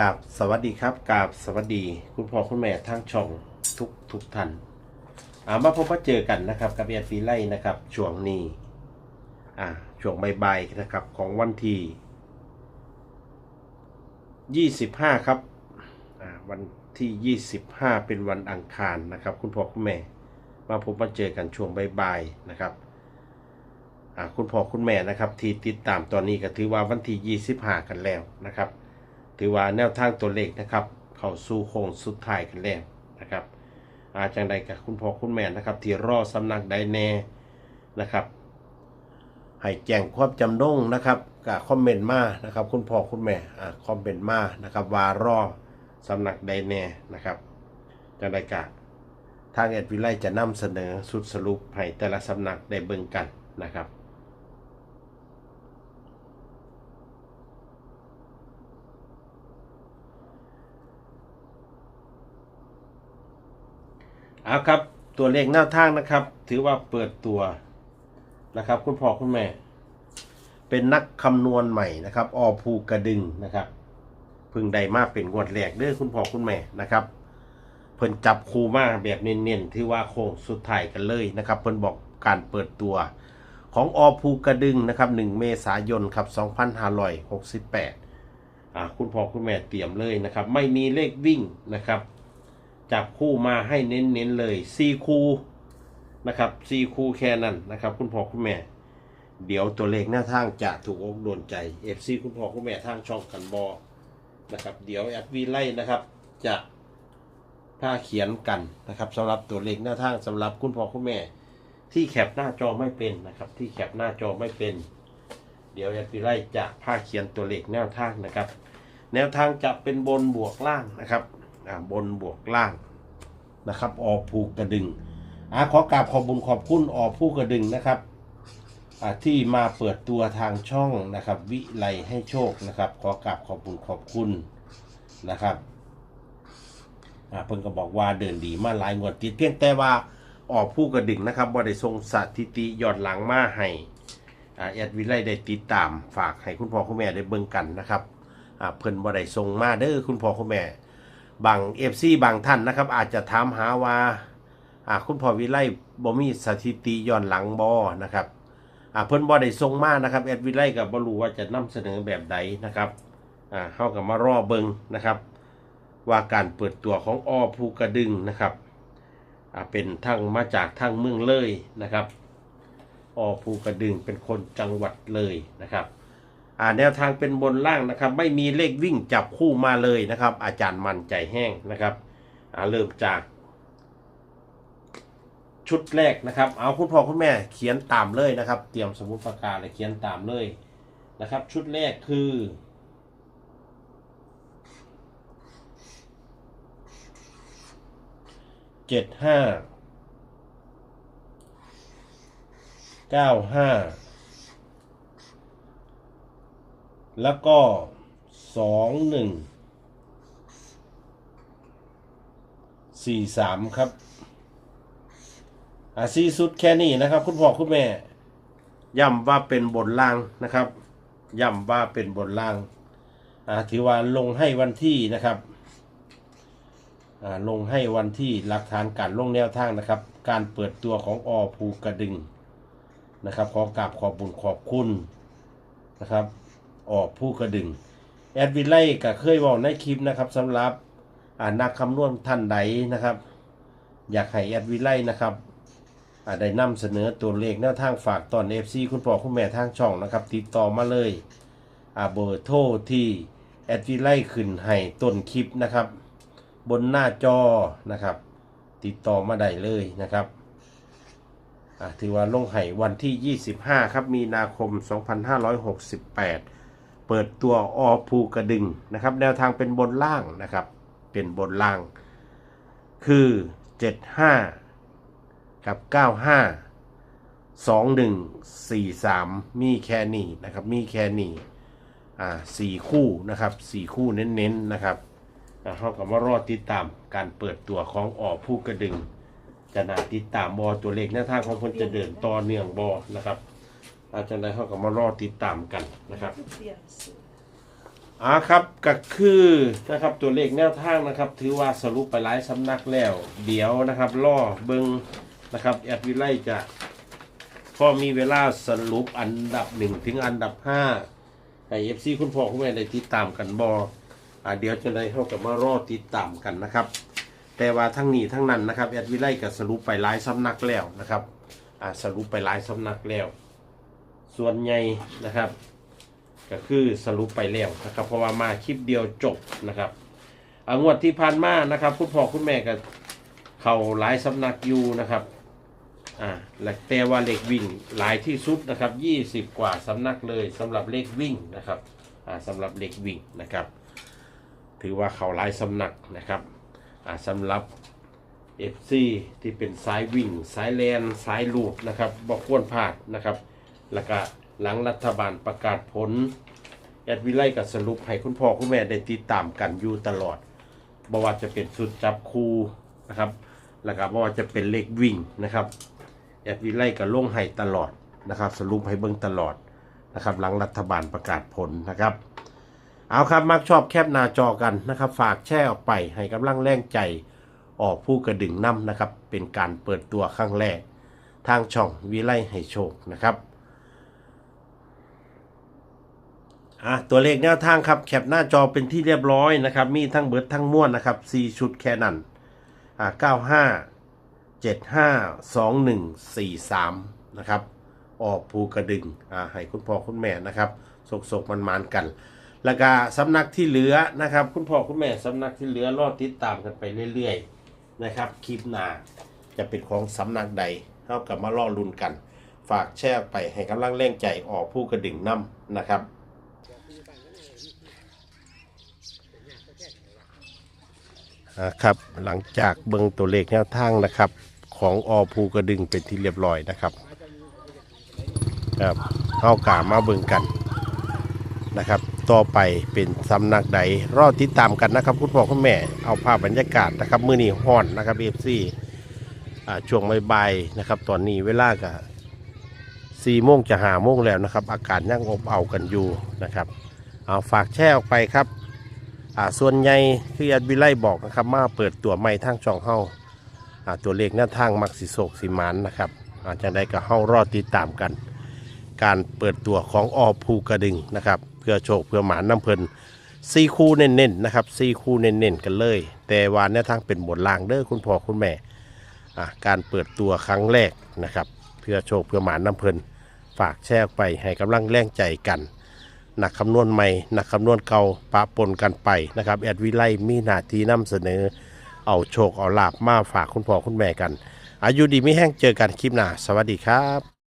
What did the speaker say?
กับสวัสดีครับกับสวัสดี คุณพ่อคุณแม่ทางช่องทุกทุกท่านอามาพบมาเจอกันนะครับ กับเอียฟีไล่นะครับช่วงนี้อ่าช่วงบ่ายๆนะครับของวันที่ 25 ครับอ่าวันที่ 25 เป็นวันอังคารนะครับ คุณพ่อคุณแม่ มาพบมาเจอกันช่วงบ่ายๆนะครับอ่าคุณพ่อคุณแม่นะครับ ที่ติดตามตอนนี้ก็ถือว่าวันที่ 25 กันแล้วนะครับ ถือว่าแนวทางตัวเลขนะครับ เข้าสู่โค้งสุดท้ายกันแล้วนะครับอาจังใดกับคุณพ่อคุณแม่นะครับ ที่รอสำนักใดแน่นะครับ ให้แจ้งความจำนงนะครับกับคอมเมนต์มานะครับ คุณพ่อคุณแม่อ่าคอมเมนต์มานะครับว่ารอสำนักใดแน่นะครับจังใดกะทางเอ็ดวิไลจะนำเสนอสุดสรุปให้แต่ละสำนักได้เบิ่งกันนะครับ เอาครับ ตัวเลขหน้าทางนะครับ ถือว่าเปิดตัวนะครับ คุณพ่อคุณแม่ เป็นนักคำนวณใหม่นะครับ อภูกระดึงนะครับเพึ่งได้มาเป็นงวดแรกเด้อคุณพ่อคุณแม่นะครับเพิ่นจับคูมาแบบเน้นๆที่ว่าโค้งสุดท้ายกันเลยนะครับ เพิ่นบอกการเปิดตัวของอภูกระดึงนะครับ 1 เมษายนครับ2568อ่าคุณพ่อคุณแม่เตรียมเลยนะครับ ไม่มีเลขวิ่งนะครับ จับคู่มาให้เน้นๆเลยซีคู่นะครับซีคู่แค่นั้นนะครับ คุณพ่อคุณแม่ เดี๋ยวตัวเลขหน้าทางจะถูกอกโดนใจเอฟซีคุณพ่อคุณแม่ทางช่องกันบอนะครับเดี๋ยวแอดวีไล่นะครับจะผ้าเขียนกันนะครับสำหรับตัวเลขหน้าทางสำหรับคุณพ่อคุณแม่ ที่แคปหน้าจอไม่เป็นนะครับ ที่แคปหน้าจอไม่เป็น เดี๋ยวแอดวีไล่จะผ้าเขียนตัวเลขแนวทางนะครับ แนวทางจะเป็นบนบวกล่างนะครับ บนบวกล่างนะครับ ออผูกกระดึงอ่าขอกราบขอบบุญขอบคุณออผูกกระดึงนะครับที่มาเปิดตัวทางช่องนะครับ วิไลให้โชคนะครับ ขอกราบขอบบุญขอบคุณนะครับอ่าเพิ่นก็บอกว่าเดินดีมาหลายงวดติดเพียงแต่ว่าออกผู้กระดึงนะครับบ่ได้ทรงสถิติยอดหลังมาให้อแอดวิไลได้ติดตามฝากให้คุณพ่อคุณแม่ได้เบิ่งกันนะครับอ่าเพิ่นบ่ได้ส่งมาเด้อคุณพ่อคุณแม่ บาง FC บางท่านนะครับ อาจจะถามหาว่าอาคุณพ่อวิไลบ่มีสถิติย้อนหลังบ่นะครับเพิ่นบ่ได้ส่งมานะครับแอดวิไลก็บ่รู้ว่าจะนำเสนอแบบใดนะครับอ่าเฮาก็มารอเบิงนะครับ ว่าการเปิดตัวของออภูกระดึงนะครับเป็นทางมาจากทางเมืองเลยนะครับออภูกระดึงเป็นคนจังหวัดเลยนะครับ แนวทางเป็นบนล่างนะครับ ไม่มีเลขวิ่งจับคู่มาเลยนะครับ อาจารย์มันใจแห้งนะครับอ่าเริ่มจาก ชุดแรกนะครับ เอาคุณพ่อคุณแม่เขียนตามเลยนะครับ เตรียมสมุดปากกาเลยเขียนตามเลยนะครับ ชุดแรกคือเจ็ดห้าเก้าห้า แล้วก็สองหนึ่งสี่สามครับอ่าสี่สุดแค่นี้นะครับ คุณพ่อคุณแม่ย้ำว่าเป็นบนล่างนะครับย้ำว่าเป็นบนล่างอ่าถือว่าลงให้วันที่นะครับอ่าลงให้วันที่หลักฐานการลงแนวทางนะครับ การเปิดตัวของอภูกระดึงนะครับ ขอกราบขอบบุญขอบคุณนะครับ ออกผู้กระดึง แอดวิไลก็เคยบอกในคลิปนะครับสำหรับนักคำนวณท่านใดนะครับ อยากให้แอดวิไลนะครับได้นำเสนอตัวเลขแนวทางฝากตอน FC คุณพ่อคุณแม่ทางช่องนะครับ ติดต่อมาเลยเบอร์โทรที่แอดวิไลขึ้นให้ต้นคลิปนะครับ บนหน้าจอนะครับ ติดต่อมาได้เลยนะครับถือว่าลงไห้วันที่ 25 ครับ มีนาคม 2568 เปิดตัวอภูกระดึงนะครับ แนวทางเป็นบนล่างนะครับ เป็นบนล่าง คือ 75 กับ 95 2143 มีแค่นี้นะครับ มีแค่นี้อ่าสี่คู่นะครับสี่คู่เน้นๆนะครับเขากับว่ารอติดตามการเปิดตัวของออกผู้กระดึงจะนาติดตามบอตัวเลขแนวทางของคนจะเดินต่อเนื่องบอนะครับ อาจารย์ได้เขาก็มารอติดตามกันนะครับเปลี่ยนสูตรอ่าครับก็คือนะครับตัวเลขแนวทางนะครับ ถือว่าสรุปไปหลายสำนักแล้ว เดี๋ยวนะครับล่อเบิงนะครับแอดวิไลจะพอมีเวลาสรุปอันดับหนึ่งถึงอันดับห้าให้เอฟซีคุณพ่อคุณแม่ได้ติดตามกันบออ่าเดี๋ยวจะได้เข้ากับมารอติดตามกันนะครับ แต่ว่าทั้งนี้ทั้งนั้นนะครับแอดวิไลก็สรุปไปหลายสำนักแล้วนะครับอ่าสรุปไปหลายสำนักแล้ว ส่วนใหญ่นะครับ ก็คือสรุปไปแล้วนะครับ เพราะว่ามาคลิปเดียวจบนะครับอางวดที่ผ่านมานะครับ คุณพ่อคุณแม่ก็เข้าหลายสำนักอยู่นะครับอ่าและแต่ว่าเลขวิ่งหลายที่สุดนะครับ 20 กว่าสำนักเลยสำหรับเลขวิ่งนะครับอ่าสำหรับเลขวิ่งนะครับ ถือว่าเข่าหลายสำนักนะครับอ่าสำหรับ FC ที่เป็นสายวิ่ง สายแลนสายลูดนะครับบอกควรพลาดนะครับ แล้วก็หลังรัฐบาลประกาศผล แอดวิไลกับสรุปให้คุณพ่อคุณแม่ได้ติดตามกันอยู่ตลอดบ่ว่าจะเป็นสุดจับคูนะครับ แล้วก็บ่ว่าจะเป็นเลขวิ่งนะครับแอดวิไลกับลงให้ตลอดนะครับ สรุปให้เบิ่งตลอดนะครับ หลังรัฐบาลประกาศผลนะครับ เอาครับมักชอบแคบหน้าจอกันนะครับ ฝากแชร์ออกไปให้กำลังแรงใจออกผู้กระดึงน้ำนะครับ เป็นการเปิดตัวครั้งแรก ทางช่องวิไลให้โชคนะครับ อะตัวเลขแนวทางครับแคปหน้าจอเป็นที่เรียบร้อยนะครับ มีทั้งเบิร์ดทั้งม้วนนะครับ4ชุดแค่นั้นอ่า95 75 21 43 นะครับ ออกภูกระดึงอ่าให้คุณพ่อคุณแม่นะครับสกๆมันมันกัน แล้วก็สำนักที่เหลือนะครับ คุณพ่อคุณแม่สำนักที่เหลือรอติดตามกันไปเรื่อยๆนะครับคลิปหน้าจะเป็นของสำนักใดเท่ากับมาล่อลุ้นกัน ฝากแชร์ไปให้กำลังแรงใจออกผู้กระดึงน้ำนะครับ อ่าครับหลังจากเบิ่งตัวเลขแนวทางนะครับ ของอภูกระดึงเป็นที่เรียบร้อยนะครับครับเข้ากามาเบิ่งกันนะครับ ต่อไปเป็นสำนักใดรอติดตามกันนะครับ คุณพ่อคุณแม่เอาภาพบรรยากาศนะครับมื้อนี้ฮ้อนนะครับเอฟซีช่วงบ่ายๆนะครับ ตอนนี้เวลาก็สี่โมงจะหาโมงแล้วนะครับ อากาศยังอบเอากันอยู่นะครับ เอาฝากแชร์ออกไปครับ อ่าส่วนใหญ่คืออัดวิไลบอกนะครับมาเปิดตัวใหม่ทางช่องเฮาอ่าตัวเลขหน้าทางมักสิโศกสิมันนะครับอาจจะได้ก็เฮารอติดตามกัน การเปิดตัวของอภูกระดึงนะครับ เพื่อโชคเพื่อหมานน้ำเพลินซีคู่เน้นๆนะครับซีคู่เน้นๆกันเลย แต่ว่าแนวทางเป็นบทลางเด้อคุณพ่อคุณแม่อ่าการเปิดตัวครั้งแรกนะครับ เพื่อโชคเพื่อหมานน้ำเพลินฝากแชร์ไปให้กำลังแรงใจกัน หนักคำนวณใหม่หนักคำนวณเก่าปะปนกันไปนะครับแอดวิไลมีหน้าที่นำเสนอ เอาโชคเอาลาบมาฝากคุณพ่อคุณแม่กัน อายุดีไม่แห้งเจอกันคลิปหน้า สวัสดีครับ